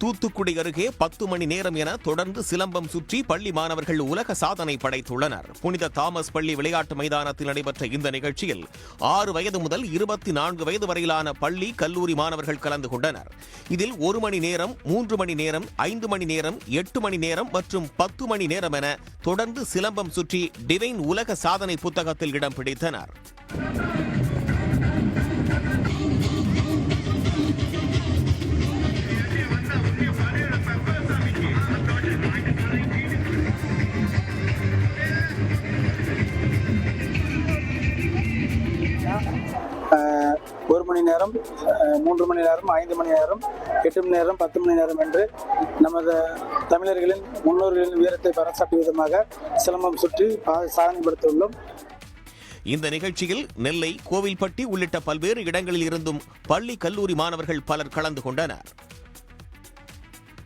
தூத்துக்குடி அருகே பத்து மணி நேரம் என தொடர்ந்து சிலம்பம் சுற்றி பள்ளி மாணவர்கள் உலக சாதனை படைத்துள்ளனர். புனித தாமஸ் பள்ளி விளையாட்டு மைதானத்தில் நடைபெற்ற இந்த நிகழ்ச்சியில் ஆறு வயது முதல் இருபத்தி நான்கு வயது வரையிலான பள்ளி கல்லூரி மாணவர்கள் கலந்து கொண்டனர். இதில் ஒரு மணி நேரம் மூன்று மணி நேரம் ஐந்து மணி நேரம் எட்டு மணி நேரம் மற்றும் பத்து மணி நேரம் என தொடர்ந்து சிலம்பம் சுற்றி டிவைன் உலக சாதனை புத்தகத்தில் இடம் பிடித்தனர். ஒரு மணி நேரம் மூன்று மணி நேரம் ஐந்து மணி நேரம் எட்டு மணி நேரம் பத்து மணி நேரம் என்று நமது தமிழர்களின் முன்னோர்களின் வீரத்தை பறைசாற்றும் விதமாக சிலம்பம் சுற்றி சாதனைப்படுத்தியுள்ளோம் சாதனை படுத்தியுள்ளோம் இந்த நிகழ்ச்சியில் நெல்லை கோவில்பட்டி உள்ளிட்ட பல்வேறு இடங்களில் இருந்தும் பள்ளி கல்லூரி மாணவர்கள் பலர் கலந்து கொண்டனர்.